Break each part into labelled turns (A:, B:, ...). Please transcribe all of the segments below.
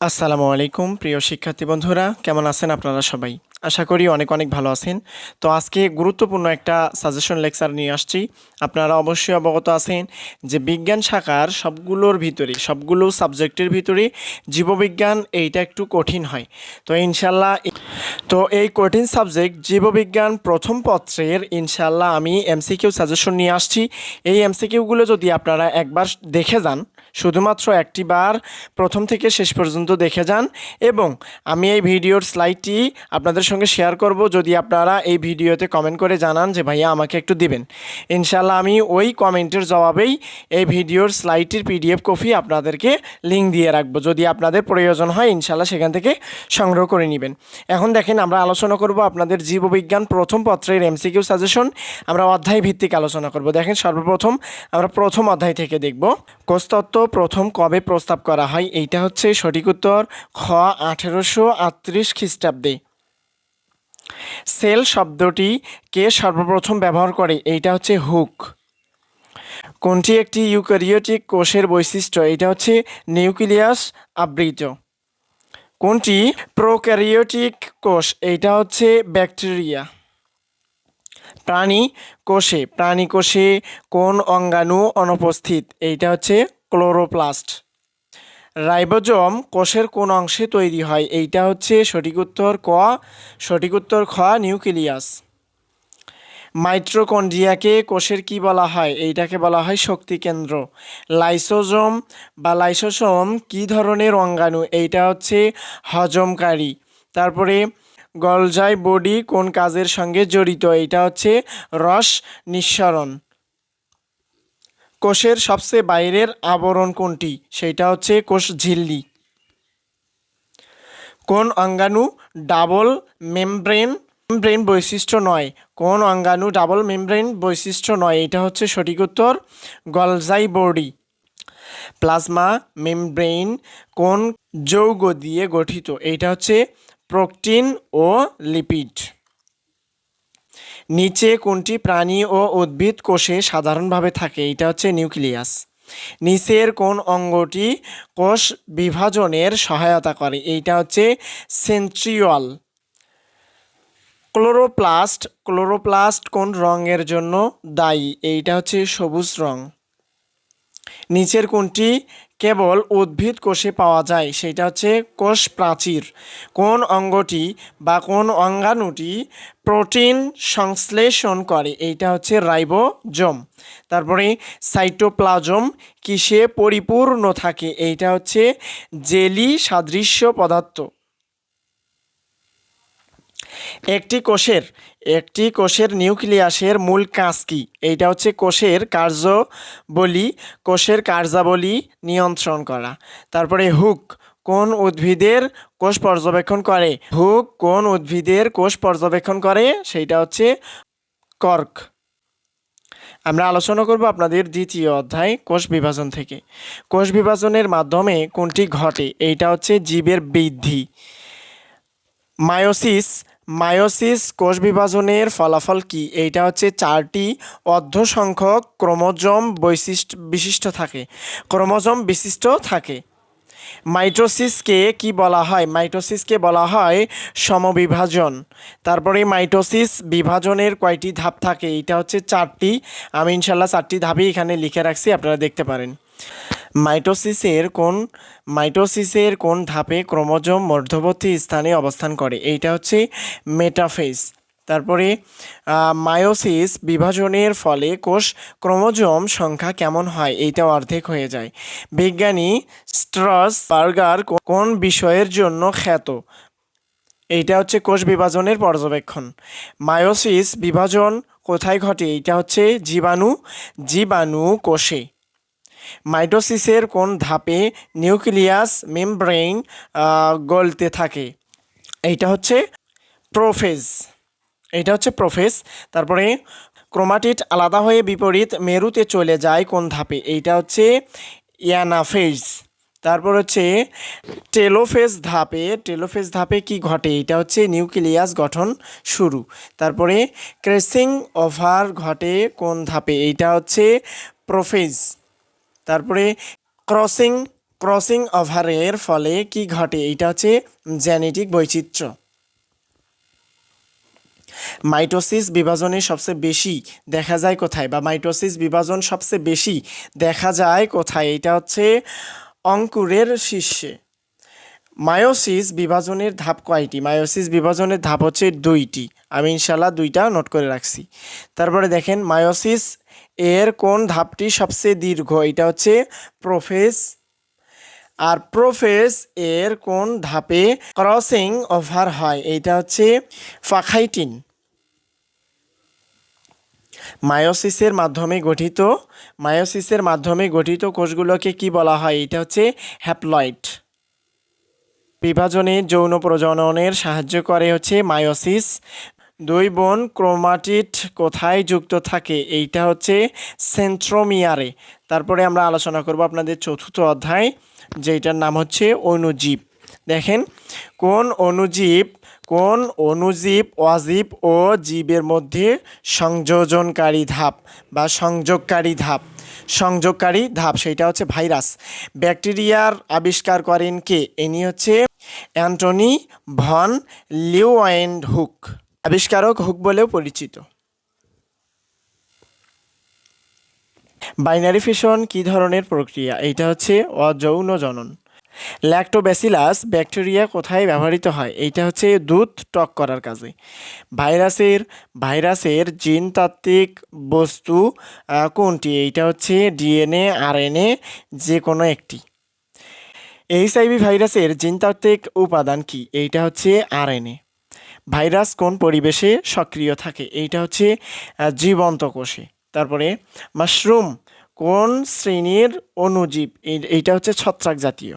A: আসসালামু আলাইকুম, প্রিয় শিক্ষার্থী বন্ধুরা। কেমন আছেন আপনারা সবাই? আশা করি অনেক অনেক ভালো আছেন। তো আজকে গুরুত্বপূর্ণ একটা সাজেশন লেকচার নিয়ে আসছি। আপনারা অবশ্যই অবগত আছেন যে বিজ্ঞান শাখার সবগুলোর ভিতরে, সবগুলো সাবজেক্টের ভিতরে জীববিজ্ঞান এইটা একটু কঠিন হয়। তো ইনশাল্লাহ তো এই কঠিন সাবজেক্ট জীববিজ্ঞান প্রথম পত্রের ইনশাল্লাহ আমি এমসিকিউ সাজেশন নিয়ে আসছি। এই এমসিকিউগুলো যদি আপনারা একবার দেখে যান শুধুমাত্র একটি বার প্রথম থেকে শেষ পর্যন্ত দেখে যান এবং আমি এই ভিডিওর স্লাইডটি আপনাদের সঙ্গে শেয়ার করব যদি আপনারা এই ভিডিওতে কমেন্ট করে জানান যে ভাইয়া আমাকে একটু দিবেন। ইনশাল্লাহ আমি ওই কমেন্টের জবাবেই এই ভিডিওর স্লাইডটির পিডিএফ কপি আপনাদেরকে লিঙ্ক দিয়ে রাখব। যদি আপনাদের প্রয়োজন হয় ইনশাল্লাহ সেখান থেকে সংগ্রহ করে নেবেন। এখন দেখেন আমরা আলোচনা করব আপনাদের জীববিজ্ঞান প্রথম পত্রের এমসিকিউ সাজেশন। আমরা অধ্যায় ভিত্তিক আলোচনা করব। দেখেন সর্বপ্রথম আমরা প্রথম অধ্যায় থেকে দেখব। কোষতত্ত্ব প্রথম কবে প্রস্তাব করা হয়? এইটা হচ্ছে সঠিক উত্তর খ, আঠেরোশো আটত্রিশ খ্রিস্টাব্দে। সেল শব্দটি কে সর্বপ্রথম ব্যবহার করে? এইটা হচ্ছে হুক। কোনটি একটি ইউক্যারিওটিক কোষের বৈশিষ্ট্য? এটা হচ্ছে নিউক্লিয়াস আবৃত। কোনটি? প্রোক্যারিওটিক কোষ। এইটা হচ্ছে ব্যাকটেরিয়া। প্রাণী কোষে। প্রাণী কোষে কোন অঙ্গাণু অনুপস্থিত? এইটা হচ্ছে ক্লোরোপ্লাস্ট। রাইবোজোম কোষের কোন অংশে তৈরি হয়? এইটা হচ্ছে সঠিক উত্তর ক। সঠিক উত্তর খ, নিউক্লিয়াস। মাইট্রোকন্ড্রিয়াকে কোষের কি বলা হয়? এইটাকে বলা হয় শক্তি কেন্দ্র। লাইসোজোম বা লাইসোসোম কি ধরনের অঙ্গাণু? এইটা হচ্ছে হজমকারী। তারপরে গলজাই বডি কোন কাজের সঙ্গে জড়িত? এইটা হচ্ছে রস নিঃসরণ। কোষের সবচেয়ে বাইরের আবরণ কোনটি? সেটা হচ্ছে কোষ ঝিল্লি। কোন অঙ্গাণু ডাবল মেমব্রেন মেমব্রেন বৈশিষ্ট্য নয়? কোন অঙ্গাণু ডাবল মেমব্রেন বৈশিষ্ট্য নয়? এটা হচ্ছে সঠিক উত্তর, গলজাই বডি। প্লাজমা মেমব্রেন কোন যৌগ দিয়ে গঠিত? এইটা হচ্ছে প্রোটিন ও লিপিড। নিচে কোনটি প্রাণী ও উদ্ভিদ কোষে সাধারণভাবে থাকে? এটা হচ্ছে নিউক্লিয়াস। নিচের কোন অঙ্গটি কোষ বিভাজনের সহায়তা করে? এইটা হচ্ছে সেন্ট্রিওয়াল। ক্লোরোপ্লাস্ট। ক্লোরোপ্লাস্ট কোন রঙের জন্য দায়ী? এইটা হচ্ছে সবুজ রং। নিচের কোনটি কেবল উদ্ভিদ কোষে পাওয়া যায়। সেটা হচ্ছে কোষ প্রাচীর। কোন অঙ্গটি বা কোন অঙ্গাণুটি প্রোটিন সংশ্লেষণ করে, এইটা হচ্ছে রাইবোজম। তারপরে সাইটোপ্লাজম কিসে পরিপূর্ণ থাকে, এইটা হচ্ছে জেলি সাদৃশ্য পদার্থ। একটি কোষের একটি কোষের নিউক্লিয়াসের মূল কাজ কি? এইটা হচ্ছে কোষের কার্যবলী, কোষের কার্যাবলী নিয়ন্ত্রণ করা। তারপরে হুক, কোন উদ্ভিদের কোষ পর্যবেক্ষণ করে? হুক, কোন উদ্ভিদের কোষ পর্যবেক্ষণ করে? সেইটা হচ্ছে কর্ক। আমরা আলোচনা করব আপনাদের দ্বিতীয় অধ্যায়, কোষ বিভাজন থেকে। কোষ বিভাজনের মাধ্যমে কোনটি ঘটে? এইটা হচ্ছে জীবের বৃদ্ধি। মায়োসিস মায়োসিস কোষ বিভাজনের ফলাফল কি? এইটা হচ্ছে চারটি অর্ধ সংখ্যক ক্রোমোজোম বৈশিষ্ট্য বিশিষ্ট থাকে। ক্রোমোজোম বিশিষ্ট থাকে। মাইটোসিসকে কি বলা হয়? মাইটোসিসকে বলা হয় সমবিভাজন। তারপরে মাইটোসিস বিভাজনের কয়টি ধাপ থাকে? এটা হচ্ছে চারটি। আমি ইনশাল্লাহ চারটি ধাপই এখানে লিখে রাখছি, আপনারা দেখতে পারেন। মাইটোসিসের কোন মাইটোসিসের কোন ধাপে ক্রোমোজোম মধ্যবর্তী স্থানে অবস্থান করে? এইটা হচ্ছে মেটাফেস তারপরে মায়োসিস বিভাজনের ফলে কোষ ক্রোমোজোম সংখ্যা কেমন হয়? এইটা অর্ধেক হয়ে যায়। বিজ্ঞানী স্ট্রস বার্গার কোন বিষয়ের জন্য খ্যাত? এইটা হচ্ছে কোষ বিভাজনের পর্যবেক্ষণ। মায়োসিস বিভাজন কোথায় ঘটে? এইটা হচ্ছে জীবাণু জীবাণু কোষে। মাইটোসিসের কোন ধাপে নিউক্লিয়াস মেমব্রেইন গলতে থাকে? এইটা হচ্ছে প্রোফেজ। এটা হচ্ছে প্রোফেজ। তারপরে ক্রোমাটিড আলাদা হয়ে বিপরীত মেরুতে চলে যায় কোন ধাপে? এইটা হচ্ছে ইয়ানাফেজ। তারপর হচ্ছে টেলোফেজ ধাপে। টেলোফেজ ধাপে কি ঘটে? এটা হচ্ছে নিউক্লিয়াস গঠন শুরু। তারপরে ক্রেসিং ওভার ঘটে কোন ধাপে? এইটা হচ্ছে প্রোফেজ। তারপরে ক্রসিং ক্রসিং ওভারের ফলে কি ঘটে? এটা হচ্ছে জেনেটিক বৈচিত্র্য। মাইটোসিস বিভাজনে সবচেয়ে বেশি দেখা যায় কোথায়? বা মাইটোসিস বিভাজন সবচেয়ে বেশি দেখা যায় কোথায়? এটা হচ্ছে অঙ্কুরের শীর্ষে। মায়োসিস বিভাজনের ধাপ কয়টি? মায়োসিস বিভাজনের ধাপ হচ্ছে দুইটি। আমি ইনশাল্লাহ দুইটা নোট করে রাখছি। তারপরে দেখেন, মায়োসিস এর কোন ধাপটি সবচেয়ে দীর্ঘ? এটা হচ্ছে প্রোফেস। আর প্রোফেস এর কোন ধাপে ক্রসিং ওভার হয়? এইটা হচ্ছে ফাখাইটিন। মায়োসিসের মাধ্যমে গঠিত, মায়োসিসের মাধ্যমে গঠিত কোষগুলোকে কি বলা হয়? এটা হচ্ছে হ্যাপ্লয়েড। বিভাজনে যৌন প্রজননের সাহায্য করে হচ্ছে মায়োসিস। দুই বোন ক্রোমাটিড কোথায় যুক্ত থাকে, এইটা হচ্ছে সেন্ট্রোমিয়ারে। তারপরে আমরা আলোচনা করব আপনাদের চতুর্থ অধ্যায় যেটার নাম হচ্ছে অণুজীব দেখেন, কোন অণুজীব কোন অণুজীব অজীব ও জীবের মধ্যে সংযোজনকারী ধাপ বা সংযোগকারী ধাপ? সংযোগকারী ধাপ সেটা হচ্ছে ভাইরাস। ব্যাকটেরিয়ার আবিষ্কার করেন কে? ইনি হচ্ছে অ্যান্টনি ভন লিওয়েন্ড হুক আবিষ্কারক হুক বলেও পরিচিত। বাইনারি ফিশন কি ধরনের প্রক্রিয়া? এইটা হচ্ছে অযৌন জনন। ল্যাক্টোব্যাসিলাস ব্যাকটেরিয়া কোথায় ব্যবহৃত হয়? এইটা হচ্ছে দুধ টক করার কাজে। ভাইরাসের ভাইরাসের জিনতাত্ত্বিক বস্তু কোনটি? এইটা হচ্ছে ডিএনএ, আরএনএ যে কোনো একটি এইচআইভি ভাইরাসের জিনতাত্ত্বিক উপাদান কি? এইটা হচ্ছে আরএনএ। ভাইরাস কোন পরিবেশে সক্রিয় থাকে? এইটা হচ্ছে জীবন্ত কোষে। তারপরে, মাশরুম কোন শ্রেণির অণুজীব? এই- এইটা হচ্ছে ছত্রাক জাতীয়।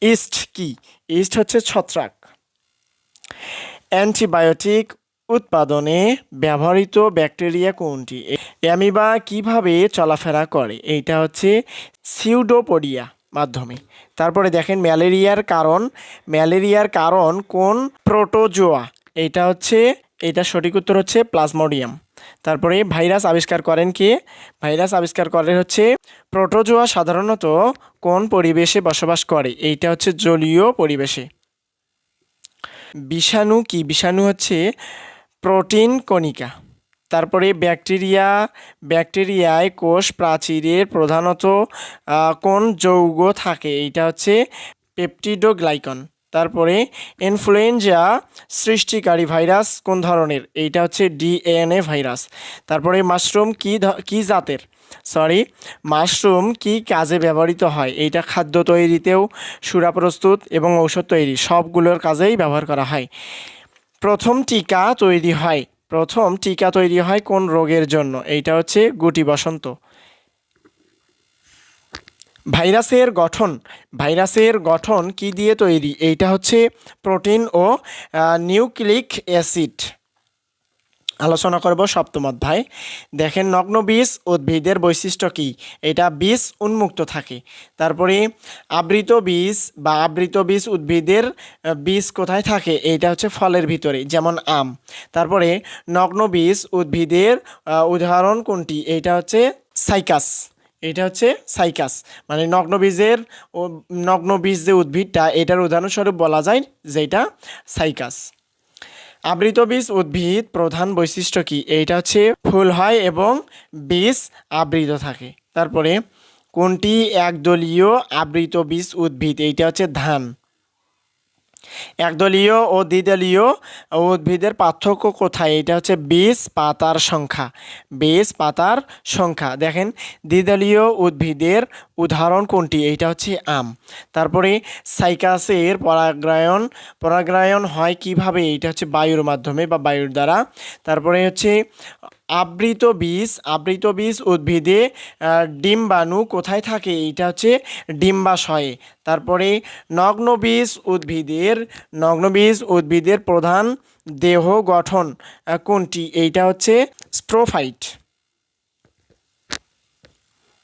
A: ইস্ট কি? ইস্ট হচ্ছে ছত্রাক। অ্যান্টিবায়োটিক উৎপাদনে ব্যবহৃত ব্যাকটেরিয়া কোনটি? অ্যামিবা কীভাবে চলাফেরা করে? এইটা হচ্ছে সিউডোপোডিয়া মাধ্যমে। তারপরে দেখেন, ম্যালেরিয়ার কারণ। ম্যালেরিয়ার কারণ কোন প্রোটোজোয়া? এটা হচ্ছে এটা সঠিক উত্তর হচ্ছে প্লাজমোডিয়াম। তারপরে ভাইরাস আবিষ্কার করেন কে? ভাইরাস আবিষ্কার করেন হচ্ছে প্রোটোজোয়া সাধারণত কোন পরিবেশে বসবাস করে? এইটা হচ্ছে জলীয় পরিবেশে। বিষাণু কি? বিষাণু হচ্ছে প্রোটিন কণিকা। তারপরে ব্যাকটেরিয়া, ব্যাকটেরিয়ায় কোষ প্রাচীরের প্রধানত কোন যৌগ থাকে? এইটা হচ্ছে পেপটিডোগ্লাইকন। তারপরে ইনফ্লুয়েঞ্জা সৃষ্টিকারী ভাইরাস কোন ধরনের? এইটা হচ্ছে ডিএনএ ভাইরাস। তারপরে মাশরুম কি কি জাতের? সরি মাশরুম কি কাজে ব্যবহৃত হয়? এইটা খাদ্য তৈরিতেও সুরা প্রস্তুত এবং ঔষধ তৈরি, সবগুলোর কাজেই ব্যবহার করা হয়। প্রথম টিকা তৈরি হয়। প্রথম টিকা তৈরি হয় কোন রোগের জন্য? এইটা হচ্ছে গুটি বসন্ত। ভাইরাসের গঠন ভাইরাসের গঠন কি দিয়ে তৈরি? এইটা হচ্ছে প্রোটিন ও নিউক্লিক অ্যাসিড। আলোচনা করব সপ্তম অধ্যায়। দেখেন, নগ্ন বীজ উদ্ভিদের বৈশিষ্ট্য কি? এটা বীজ উন্মুক্ত থাকে। তারপরে, আবৃত বীজ বা আবৃত বীজ উদ্ভিদের বীজ কোথায় থাকে? এইটা হচ্ছে ফলের ভিতরে, যেমন আম। তারপরে, নগ্ন বীজ উদ্ভিদের উদাহরণ কোনটি? এইটা হচ্ছে সাইকাস। এটা হচ্ছে সাইকাস। মানে নগ্নবীজের ও নগ্ন বীজ যে উদ্ভিদটা, এটার উদাহরণস্বরূপ বলা যায় যেটা সাইকাস। আবৃত বীজ উদ্ভিদ প্রধান বৈশিষ্ট্য কি? এইটা হচ্ছে ফুল হয় এবং বীজ আবৃত থাকে। তারপরে কোনটি একদলীয় আবৃত বীজ উদ্ভিদ? এইটা হচ্ছে ধান। একদলীয় ও দ্বিদলীয় উদ্ভিদের পার্থক্য কোথায়? এটা হচ্ছে বীজ, পাতার সংখ্যা। বীজ, পাতার সংখ্যা। দেখেন, দ্বিদলীয় উদ্ভিদের উদাহরণ কোনটি? এইটা হচ্ছে আম। তারপরে সাইকাসের পরাগায়ন পরাগায়ন হয় কীভাবে? এইটা হচ্ছে বায়ুর মাধ্যমে বা বায়ুর দ্বারা। তারপরে হচ্ছে আবৃত বীজ আবৃত বীজ উদ্ভিদে ডিম্বাণু কোথায় থাকে? এইটা হচ্ছে ডিম্বাশয়ে। তারপরে নগ্ন বীজ উদ্ভিদের, নগ্ন বীজ উদ্ভিদের প্রধান দেহ গঠন কোনটি? এইটা হচ্ছে স্প্রোফাইট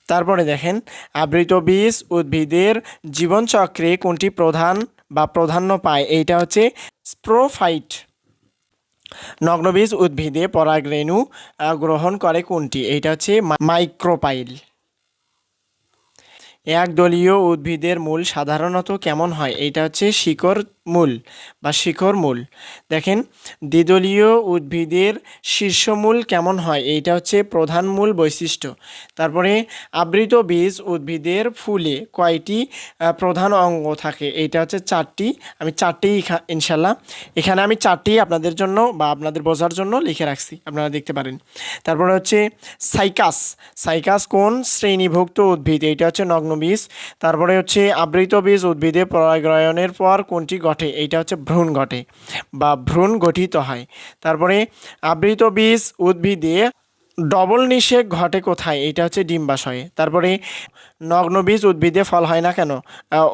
A: তারপরে দেখেন, আবৃত বীজ উদ্ভিদের জীবনচক্রে কোনটি প্রধান বা প্রাধান্য পায়? এইটা হচ্ছে স্প্রোফাইট নগ্নবীজ উদ্ভিদে পরাগরেণু গ্রহণ করে কোনটি? এটা হচ্ছে মাইক্রোপাইল। একদলীয় উদ্ভিদের মূল সাধারণত কেমন হয়? এটা হচ্ছে শিকড় মূল বা শিকড় মূল। দেখেন, দ্বিদলীয় উদ্ভিদের শীর্ষমূল কেমন হয়? এইটা হচ্ছে প্রধান মূল বৈশিষ্ট্য। তারপরে, আবৃত বীজ উদ্ভিদের ফুলে কয়টি প্রধান অঙ্গ থাকে? এইটা হচ্ছে চারটি। আমি চারটি ইনশাল্লাহ এখানে আমি চারটি আপনাদের জন্য বা আপনাদের বোঝার জন্য লিখে রাখছি। আপনারা দেখতে পারেন। তারপরে হচ্ছে সাইকাস। সাইকাস কোন শ্রেণীভুক্ত উদ্ভিদ? এইটা হচ্ছে নগ্ন বীজ তারপরে হচ্ছে আবৃত বীজ উদ্ভিদে পরাগায়নের পর কোনটি ঘটে, এইটা হচ্ছে ভ্রূণ ঘটে বা ভ্রূণ গঠিত হয়। তারপরে আবৃত বীজ উদ্ভিদে ডবল নিষেক ঘটে কোথায় এটা হচ্ছে ডিম্বাশয়ে। তারপরে নগ্নবীজ উদ্ভিদে ফল হয় না কেন?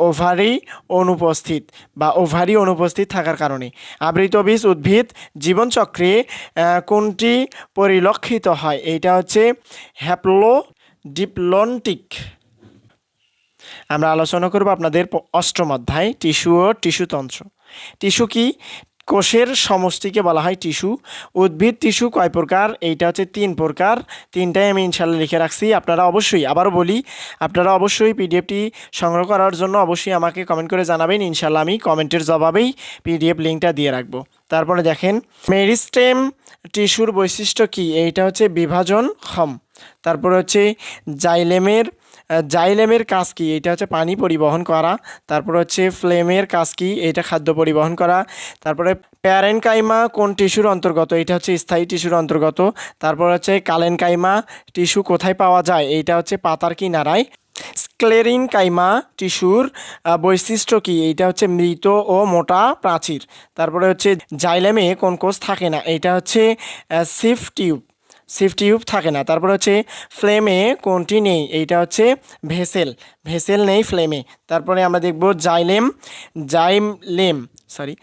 A: ওভারি অনুপস্থিত বা ওভারি অনুপস্থিত থাকার কারণে। আবৃত বীজ উদ্ভিদ জীবনচক্রে কোনটি পরিলক্ষিত হয়, এইটা হচ্ছে হ্যাপ্লো ডিপ্লন্টিক আমরা আলোচনা করব আপনাদের অষ্টম অধ্যায়, টিস্যু ও টিস্যুতন্ত্র। টিস্যু কি? কোষের সমষ্টিকে বলা হয় টিস্যু। উদ্ভিদ, টিস্যু কয় প্রকার? এইটা হচ্ছে তিন প্রকার। তিনটাই আমি ইনশাল্লাহ লিখে রাখছি। আপনারা অবশ্যই, আবারও বলি, আপনারা অবশ্যই পিডিএফটি সংগ্রহ করার জন্য অবশ্যই আমাকে কমেন্ট করে জানাবেন। ইনশাল্লাহ আমি কমেন্টের জবাবেই পিডিএফ লিঙ্কটা দিয়ে রাখব। তারপরে দেখেন, মেরিস্টেম টিস্যুর বৈশিষ্ট্য কি? এইটা হচ্ছে বিভাজন ক্ষম। তারপরে হচ্ছে জাইলেমের জাইলেমের কাজ কি? এটা হচ্ছে পানি পরিবহন করা, তারপর হচ্ছে ফ্লেমের কাজ কি? এটা খাদ্য পরিবহন করা, তারপরে প্যারেনকাইমা কোন টিস্যুর অন্তর্গত? এটা হচ্ছে স্থায়ী টিস্যুর অন্তর্গত, তারপর হচ্ছে কালেনকাইমা টিস্যু কোথায় পাওয়া যায়? এইটা হচ্ছে পাতার কিনারায়। স্ক্লেরিন কাইমা টিস্যুর বৈশিষ্ট্য কি? এইটা হচ্ছে মৃত ও মোটা প্রাচীর। তারপরে হচ্ছে জাইলেমে কোন কোষ থাকে না? এটা হচ্ছে সিফ টিউব। সিফ টিউব থাকে না। তারপর হচ্ছে ফ্লেমে কোনটি নেই? এইটা হচ্ছে ভেসেল ভেসেল নেই ফ্লেমে তারপরে আমরা দেখব জাইলেম জাইমলেম সরি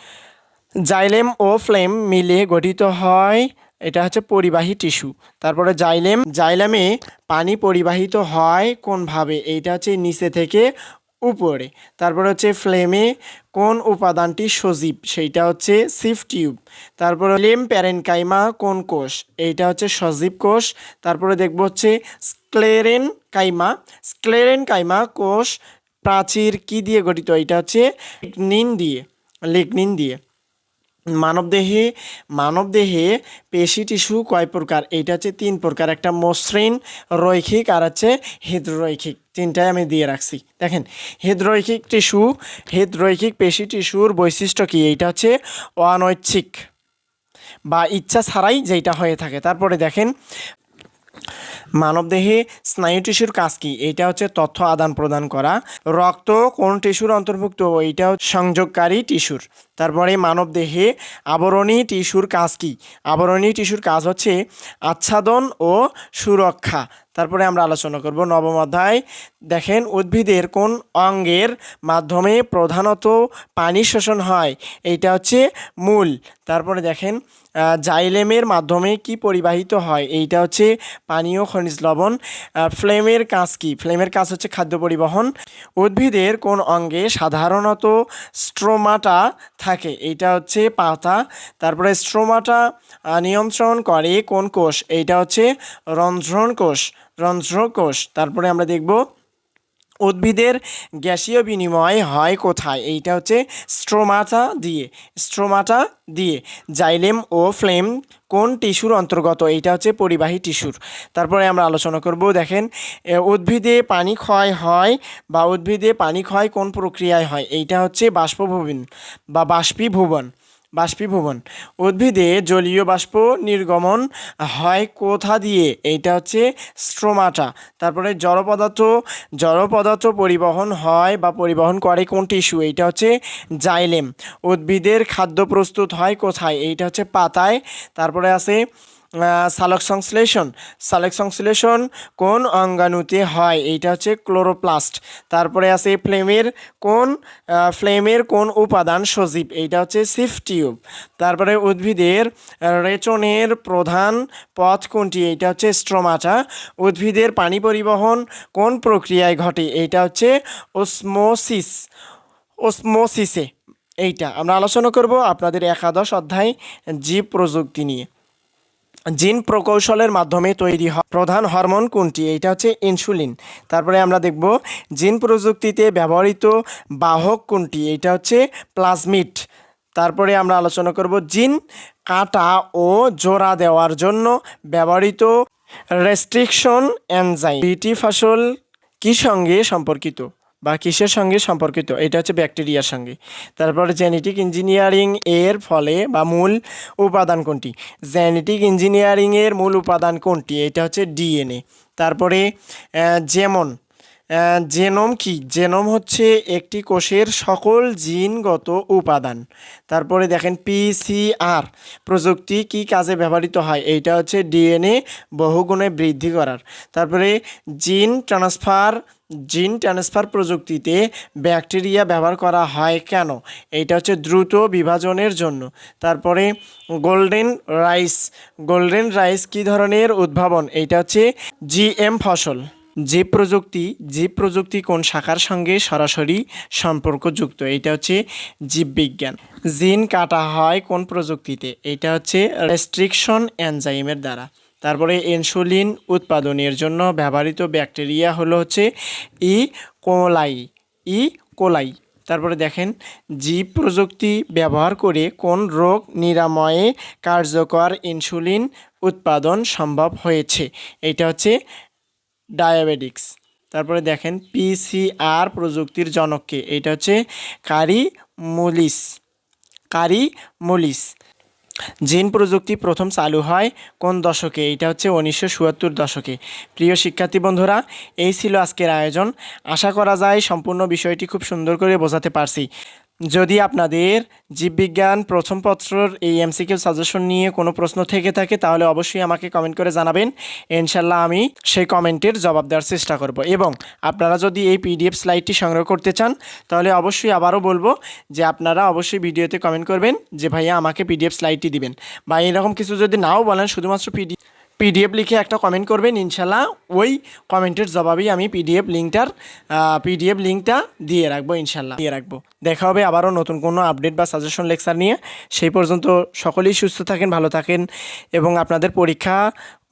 A: জাইলেম ও ফ্লেম মিলে গঠিত হয়, এটা হচ্ছে পরিবাহী টিস্যু তারপরে জাইলেম জাইলেমে পানি পরিবাহিত হয় কোনভাবে? এইটা হচ্ছে নিচে থেকে উপরে। তারপর হচ্ছে ফ্লেমে কোন উপাদানটি সজীব? সেইটা হচ্ছে সিফ টিউব। তারপরে লেম প্যারেনকাইমা কোন কোষ? এইটা হচ্ছে সজীব কোষ। তারপরে দেখব হচ্ছে স্ক্লেরেন কাইমা স্ক্লেরেন কাইমা কোষ প্রাচীর কি দিয়ে গঠিত? এটা হচ্ছে লিগনিন দিয়ে লিগনিন দিয়ে। মানবদেহে মানবদেহে পেশি টিস্যু কয় প্রকার? এইটা হচ্ছে তিন প্রকার। একটা মসৃণ, রৈখিক আর হচ্ছে হৃদরৈখিক। তিনটাই আমি দিয়ে রাখছি। দেখেন, হৃদরৈখিক টিস্যু, হৃদরৈখিক পেশি টিস্যুর বৈশিষ্ট্য কি? এইটা হচ্ছে অনৈচ্ছিক বা ইচ্ছা ছাড়াই যেটা হয়ে থাকে। তারপরে দেখেন, মানবদেহে স্নায়ু টিস্যুর কাজ কি? এইটা হচ্ছে তথ্য আদান প্রদান করা। রক্ত কোন টিস্যুর অন্তর্ভুক্ত? এইটা সংযোগকারী টিস্যুর। তারপরে মানবদেহে আবরণী টিস্যুর কাজ কি? আবরণী টিস্যুর কাজ হচ্ছে আচ্ছাদন ও সুরক্ষা। তারপরে আমরা আলোচনা করব নবম অধ্যায়। দেখেন উদ্ভিদের কোন অঙ্গের মাধ্যমে প্রধানত পানি শোষণ হয়? এইটা হচ্ছে মূল। তারপরে দেখেন জাইলেমের মাধ্যমে কি পরিবাহিত হয়? এইটা হচ্ছে পানীয় খনিজ লবণ। ফ্লেমের কাজ কি? ফ্লেমের কাজ হচ্ছে খাদ্য পরিবহন। উদ্ভিদের কোন অঙ্গে সাধারণত স্ট্রোমাটা থাকে? এইটা হচ্ছে পাতা, তারপরে স্ট্রোমাটা নিয়ন্ত্রণ করে কোন কোষ? এইটা হচ্ছে রন্ধ্রন কোষ রন্ধ্র কোষ তারপরে আমরা দেখব উদ্ভিদের গ্যাসীয় বিনিময় হয় কোথায়? এইটা হচ্ছে স্ট্রোমাটা দিয়ে স্ট্রোমাটা দিয়ে, জাইলেম ও ফ্লেম কোন টিস্যুর অন্তর্গত? এইটা হচ্ছে পরিবাহী টিস্যুর। তারপরে আমরা আলোচনা করব, দেখেন উদ্ভিদে পানি ক্ষয় হয় বা উদ্ভিদে পানি ক্ষয় কোন প্রক্রিয়ায় হয়? এইটা হচ্ছে বাষ্পভবন বা বাষ্পীভবন। বাষ্পীভবন। উদ্ভিদে জলীয় বাষ্প নির্গমন হয় কোথা দিয়ে? এইটা হচ্ছে স্ট্রোমাটা। তারপরে জড়পদার্থ জড়পদার্থ পরিবহন হয় বা পরিবহন করে কোন টিস্যু? এইটা হচ্ছে জাইলেম। উদ্ভিদের খাদ্য প্রস্তুত হয় কোথায়? এইটা হচ্ছে পাতায়। তারপরে আছে সালক সংশ্লেষণ। সালক সংশ্লেষণ কোন অঙ্গাণুতে হয়? এইটা হচ্ছে ক্লোরোপ্লাস্ট। তারপরে আছে ফ্লেমের কোন ফ্লেমের কোন উপাদান সজীব? এইটা হচ্ছে সিফ টিউব। তারপরে উদ্ভিদের রেচনের প্রধান পথ কোনটি? এইটা হচ্ছে স্ট্রোমাটা। উদ্ভিদের পানি পরিবহন কোন প্রক্রিয়ায় ঘটে? এইটা হচ্ছে ওসমোসিস, ওসমোসিসে। এইটা আমরা আলোচনা করব আপনাদের একাদশ অধ্যায় জীব প্রযুক্তি নিয়ে। জিন প্রকৌশলের মাধ্যমে তৈরি প্রধান হরমোন কোনটি? এটা হচ্ছে ইনসুলিন। তারপরে আমরা দেখব জিন প্রযুক্তিতে ব্যবহৃত বাহক কোনটি? এটা হচ্ছে প্লাজমিড। তারপরে আমরা আলোচনা করব জিন কাটা ও জোড়া দেওয়ার জন্য ব্যবহৃত রেস্ট্রিকশন এনজাইম। বিটি ফসল কি সঙ্গে সম্পর্কিত? বা কিসের সঙ্গে সম্পর্কিত? এটা হচ্ছে ব্যাকটেরিয়ার সঙ্গে। তারপরে জেনেটিক ইঞ্জিনিয়ারিং এর ফলে বা মূল উপাদান কোনটি? জেনেটিক ইঞ্জিনিয়ারিং এর মূল উপাদান কোনটি? এটা হচ্ছে ডিএনএ তারপরে যেমন জেনোম কি? জেনোম হচ্ছে একটি কোষের সকল জিনগত উপাদান। তারপরে দেখেন পিসিআর প্রযুক্তি কি কাজে ব্যবহৃত হয়? এইটা হচ্ছে ডিএনএ বহুগুণে বৃদ্ধি করার। তারপরে জিন ট্রান্সফার জিন ট্রান্সফার প্রযুক্তিতে ব্যাকটেরিয়া ব্যবহার করা হয় কেন? এটা হচ্ছে দ্রুত বিভাজনের জন্য। তারপরে গোল্ডেন রাইস। গোল্ডেন রাইস কি ধরনের উদ্ভাবন? এটা হচ্ছে জিএম ফসল। জীব প্রযুক্তি জীব প্রযুক্তি কোন শাখার সঙ্গে সরাসরি সম্পর্কযুক্ত? এটা হচ্ছে জীববিজ্ঞান। জিন কাটা হয় কোন প্রযুক্তিতে? এটা হচ্ছে রেস্ট্রিকশন এনজাইমের দ্বারা। তারপরে ইনসুলিন উৎপাদনের জন্য ব্যবহৃত ব্যাকটেরিয়া হলো হচ্ছে ই কোলাই ই কোলাই তারপরে দেখেন, জীব প্রযুক্তি ব্যবহার করে কোন রোগ নিরাময়ে কার্যকর ইনসুলিন উৎপাদন সম্ভব হয়েছে? এটা হচ্ছে ডায়াবেটিক্স তারপরে দেখেন পিসিআর প্রযুক্তির জনককে। এটা হচ্ছে কারি মুলিস কারি মুলিস জিন প্রযুক্তি প্রথম চালু হয় কোন দশকে? এটা হচ্ছে উনিশশো সুয়াত্তর দশকে। প্রিয় শিক্ষার্থী বন্ধুরা, এই ছিল আজকের আয়োজন। আশা করা যায় সম্পূর্ণ বিষয়টি খুব সুন্দর করে বোঝাতে পারছি। যদি আপনাদের জীববিজ্ঞান প্রথম পত্রর এই এমসিকিউ সাজেশন নিয়ে কোনো প্রশ্ন থেকে থাকে, তাহলে অবশ্যই আমাকে কমেন্ট করে জানাবেন। ইনশাল্লাহ আমি সেই কমেন্টের জবাব দেওয়ার চেষ্টা করব। এবং আপনারা যদি এই পিডিএফ স্লাইডটি সংগ্রহ করতে চান, তাহলে অবশ্যই আবারও বলব যে আপনারা অবশ্যই ভিডিওতে কমেন্ট করবেন যে, ভাইয়া, আমাকে পিডিএফ স্লাইডটি দিবেন। বা এরকম কিছু যদি নাও বলেন, শুধুমাত্র পিডি পিডিএফ লিখে একটা কমেন্ট করবেন ইনশাল্লাহ ওই কমেন্টের জবাবেই আমি পিডিএফ লিঙ্কটার পিডিএফ লিঙ্কটা দিয়ে রাখব ইনশাল্লাহ দিয়ে রাখব। দেখা হবে আবারও নতুন কোনো আপডেট বা সাজেশন লেকচার নিয়ে। সেই পর্যন্ত সকলেই সুস্থ থাকেন, ভালো থাকেন এবং আপনাদের পরীক্ষা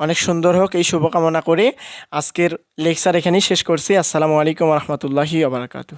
A: অনেক সুন্দর হোক, এই শুভকামনা করে আজকের লেকচার এখানেই শেষ করছি। আসসালামু আলাইকুম রহমতুল্লাহি আবরাকাতু